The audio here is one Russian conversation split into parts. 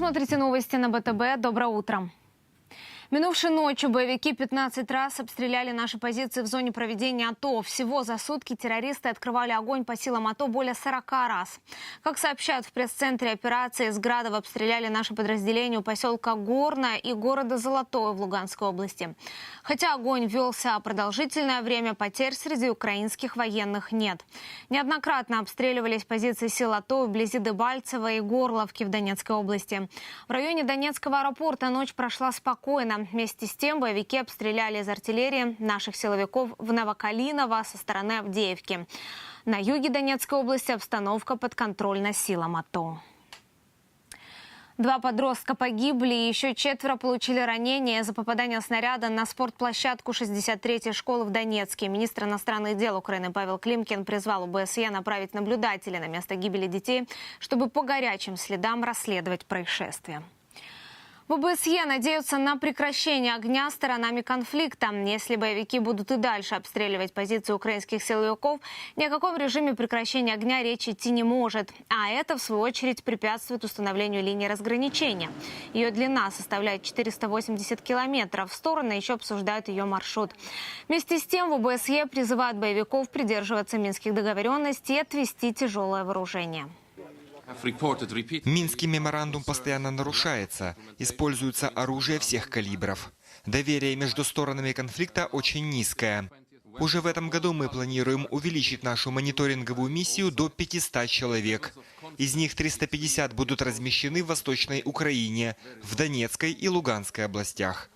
смотрите новости на БТБ. Доброе утро. Минувшей ночью боевики 15 раз обстреляли наши позиции в зоне проведения АТО. Всего за сутки террористы открывали огонь по силам АТО более 40 раз. Как сообщают в пресс-центре операции, из Градов обстреляли наши подразделения у поселка Горное и города Золотое в Луганской области. Хотя огонь велся продолжительное время, потерь среди украинских военных нет. Неоднократно обстреливались позиции сил АТО вблизи Дебальцева и Горловки в Донецкой области. В районе Донецкого аэропорта ночь прошла спокойно. Вместе с тем боевики обстреляли из артиллерии наших силовиков в Новокалиново со стороны Авдеевки. На юге Донецкой области обстановка подконтрольна силам АТО. Два подростка погибли, и еще четверо получили ранения за попадание снаряда на спортплощадку 63-й школы в Донецке. Министр иностранных дел Украины Павел Климкин призвал УБСЕ направить наблюдателя на место гибели детей, чтобы по горячим следам расследовать происшествие. В ОБСЕ надеются на прекращение огня сторонами конфликта. Если боевики будут и дальше обстреливать позиции украинских силовиков, ни о каком режиме прекращения огня речи идти не может. А это, в свою очередь, препятствует установлению линии разграничения. Ее длина составляет 480 километров. Стороны еще обсуждают ее маршрут. Вместе с тем в ОБСЕ призывают боевиков придерживаться минских договоренностей и отвести тяжелое вооружение. Минский меморандум постоянно нарушается, используется оружие всех калибров. Доверие между сторонами конфликта очень низкое. Уже в этом году мы планируем увеличить нашу мониторинговую миссию до 500 человек. Из них 350 будут размещены в Восточной Украине, в Донецкой и Луганской областях.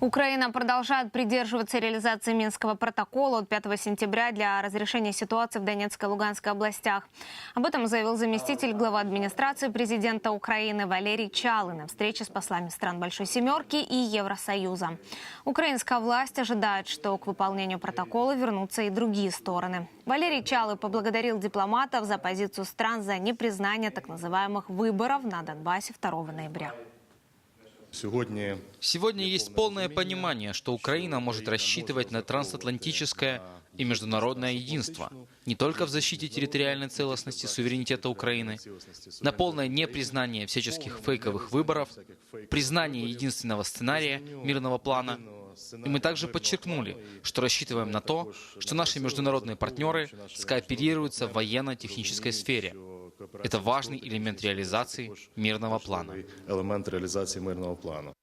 Украина продолжает придерживаться реализации Минского протокола от 5 сентября для разрешения ситуации в Донецкой и Луганской областях. Об этом заявил заместитель главы администрации президента Украины Валерий Чалы на встрече с послами стран Большой Семерки и Евросоюза. Украинская власть ожидает, что к выполнению протокола вернутся и другие стороны. Валерий Чалы поблагодарил дипломатов за позицию стран за непризнание так называемых выборов на Донбассе 2 ноября. Сегодня есть полное понимание, что Украина может рассчитывать на трансатлантическое и международное единство, не только в защите территориальной целостности, суверенитета Украины, на полное непризнание всяческих фейковых выборов, признание единственного сценария мирного плана. И мы также подчеркнули, что рассчитываем на то, что наши международные партнеры скооперируются в военно-технической сфере. Это важный элемент реализации мирного плана. элемент реалізації мирного плану.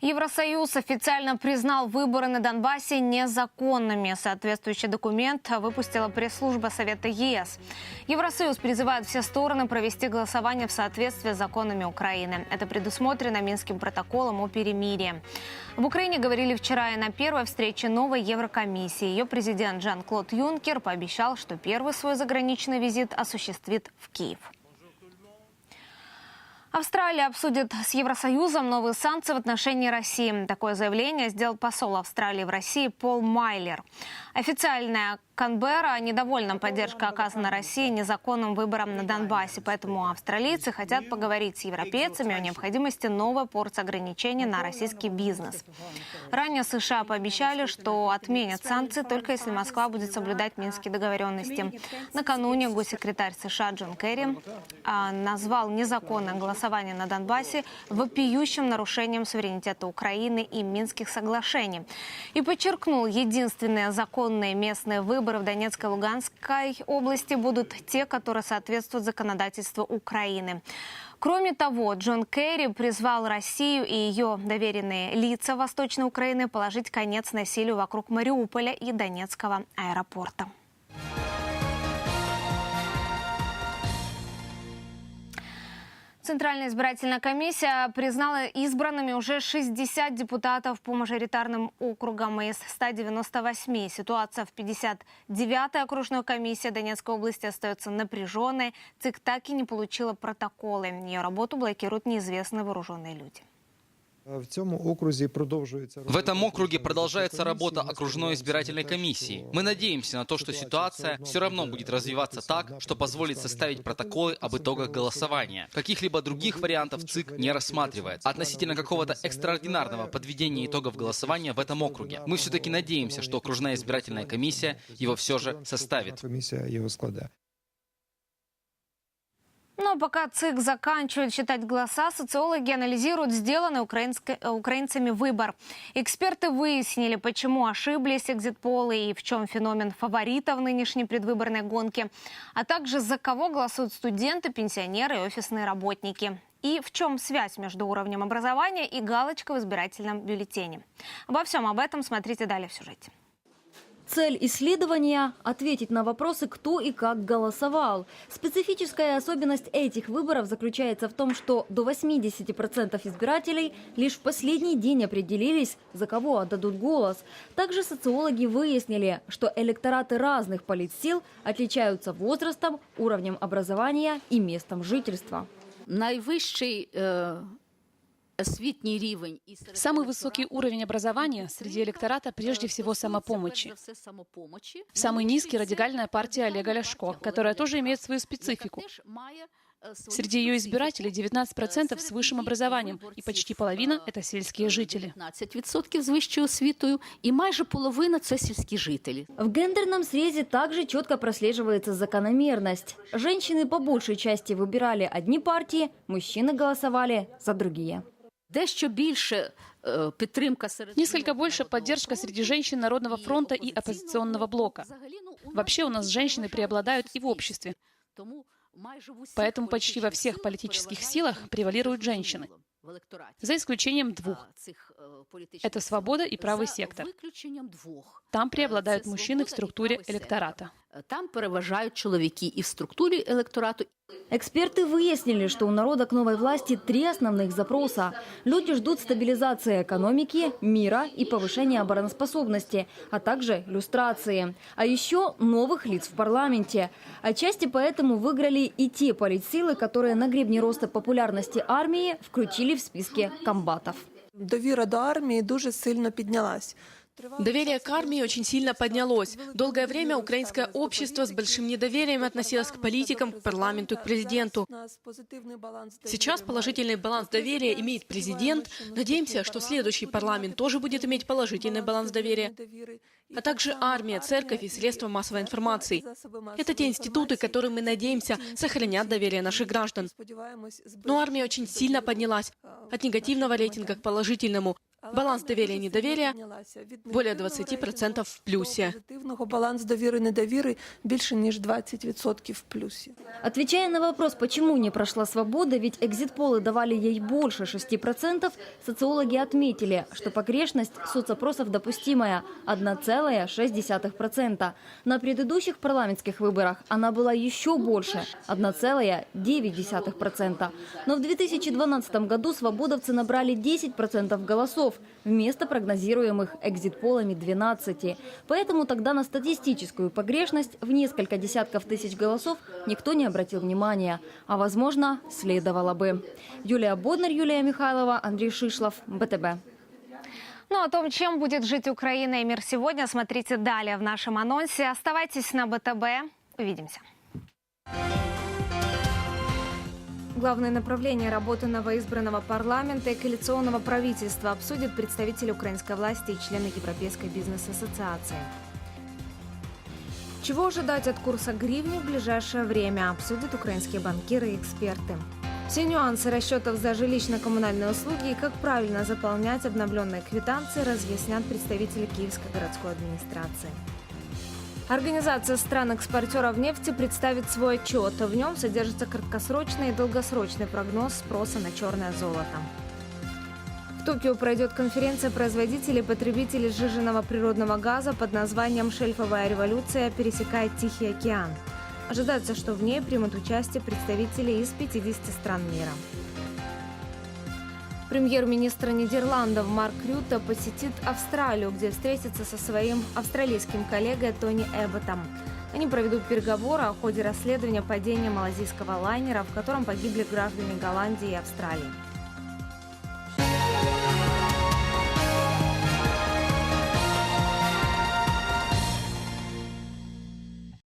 Евросоюз официально признал выборы на Донбассе незаконными. Соответствующий документ выпустила пресс-служба Совета ЕС. Евросоюз призывает все стороны провести голосование в соответствии с законами Украины. Это предусмотрено Минским протоколом о перемирии. В Украине говорили вчера и на первой встрече новой Еврокомиссии. Ее президент Жан-Клод Юнкер пообещал, что первый свой заграничный визит осуществит в Киев. Австралия обсудит с Евросоюзом новые санкции в отношении России. Такое заявление сделал посол Австралии в России Пол Майлер. Официальная Канберра недовольна поддержкой оказанной России незаконным выбором на Донбассе. Поэтому австралийцы хотят поговорить с европейцами о необходимости новой порции ограничений на российский бизнес. Ранее США пообещали, что отменят санкции только если Москва будет соблюдать минские договоренности. Накануне госсекретарь США Джон Керри а, назвал незаконное голосование на Донбассе вопиющим нарушением суверенитета Украины и Минских соглашений. И подчеркнул, единственные законные местные выборы в Донецкой и Луганской области будут те, которые соответствуют законодательству Украины. Кроме того, Джон Керри призвал Россию и ее доверенные лица Восточной Украины положить конец насилию вокруг Мариуполя и Донецкого аэропорта. Центральная избирательная комиссия признала избранными уже 60 депутатов по мажоритарным округам из 198. Ситуация в 59-й окружной комиссии Донецкой области остается напряженной. ЦИК так и не получила протоколы. Ее работу блокируют неизвестные вооруженные люди. В продовжується В этом округе продолжается работа окружной избирательной комиссии. Мы надеемся на то, что ситуация все равно будет развиваться так, что позволит составить протоколы об итогах голосования. Каких-либо других вариантов ЦИК не рассматривает. Относительно какого-то экстраординарного подведения итогов голосования в этом округе. Мы все-таки надеемся, что окружная избирательная комиссия его все же составит. Но пока ЦИК заканчивает считать голоса, социологи анализируют сделанный э, украинцами выбор. Эксперты выяснили, почему ошиблись экзит-полы и в чем феномен фаворитов нынешней предвыборной гонки, а также за кого голосуют студенты, пенсионеры и офисные работники. И в чем связь между уровнем образования и галочкой в избирательном бюллетене. Обо всем об этом смотрите далее в сюжете. Цель исследования – ответить на вопросы, кто и как голосовал. Специфическая особенность этих выборов заключается в том, что до 80% избирателей лишь в последний день определились, за кого отдадут голос. Также социологи выяснили, что электораты разных политсил отличаются возрастом, уровнем образования и местом жительства. найвищий е, Самый електорату высокий уровень образования среди электората прежде всего самопомощи. Перш за все, самопомочі. Самый низкий – радикальная партия Олега Ляшко, которая тоже имеет свою специфику. Яка теж має, е, свою Среди ее специфіку. избирателей 19% с высшим образованием, и почти половина – это сельские жители. 15% з вищою освітою, і майже половина це сільські жителі. В гендерном срезе также четко прослеживается закономерность. Женщины по большей части выбирали одни партии, мужчины голосовали за другие. Дещо більше е, підтримка серед Несколько жінок больше Народного поддержка фронту среди женщин Народного і фронта и опозиційного оппозиционного блока. Взагалі, ну, у Вообще у нас женщины переважає преобладают и в суспільство. обществе. Тому майже в усіх Поэтому почти во політичних всех силах политических переважає силах жіночий превалируют вплив женщины. в електораті. За исключением двух. а, цих, е, політичних Это сил. свобода и правый За сектор. виключенням двох. Там преобладают Це мужчины в свобода і структуре правий сектор. электората. Е, Там переважають чоловіки і в структурі електорату, Эксперты выяснили, что у народа к новой власти три основных запроса. Люди ждут стабилизации экономики, мира и повышения обороноспособности, а также люстрации. А еще новых лиц в парламенте. Отчасти поэтому выиграли и те политсилы, которые на гребне роста популярности армии включили в списки комбатов. Довіра до армії дуже сильно піднялась. Доверие к армии очень сильно поднялось. Долгое время украинское общество с большим недоверием относилось к политикам, к парламенту, к президенту. Сейчас положительный баланс доверия имеет президент. Надеемся, что следующий парламент тоже будет иметь положительный баланс доверия. А также армия, церковь и средства массовой информации. Это те институты, которым мы надеемся сохранят доверие наших граждан. Но армия очень сильно поднялась от негативного рейтинга к положительному. Баланс доверия и недоверия более 20% в плюсе. Позитивного баланс довіри недовіри більше ніж 20% в плюсі. Отвечая на вопрос, почему не прошла свобода, ведь экзит-полы давали ей больше 6%, социологи отметили, что погрешность соцопросов допустимая – 1,6%. На предыдущих парламентских выборах она была еще больше – 1,9%. Но в 2012 году свободовцы набрали 10% голосов вместо прогнозируемых экзит-полами 12. Поэтому тогда на статистическую погрешность в несколько десятков тысяч голосов никто не обратил внимания. А возможно, следовало бы. Юлия Боднер, Юлия Михайлова, Андрей Шишлов, БТБ. Ну, о том, чем будет жить Украина и мир сегодня, смотрите далее в нашем анонсе. Оставайтесь на БТБ. Увидимся. Главное направление работы новоизбранного парламента и коалиционного правительства обсудят представители украинской власти и члены Европейской бизнес-ассоциации. Чего ожидать от курса гривни в ближайшее время, обсудят украинские банкиры и эксперты. Все нюансы расчетов за жилищно-коммунальные услуги и как правильно заполнять обновленные квитанции разъяснят представители Киевской городской администрации. Организация стран-экспортеров нефти представит свой отчет. В нем содержится краткосрочный и долгосрочный прогноз спроса на черное золото. В Токио пройдет конференция производителей и потребителей сжиженного природного газа под названием «Шельфовая революция пересекает Тихий океан». Ожидается, что в ней примут участие представители из 50 стран мира. Премьер-министр Нидерландов Марк Рютте посетит Австралию, где встретится со своим австралийским коллегой Тони Эбботом. Они проведут переговоры о ходе расследования падения малазийского лайнера, в котором погибли граждане Голландии и Австралии.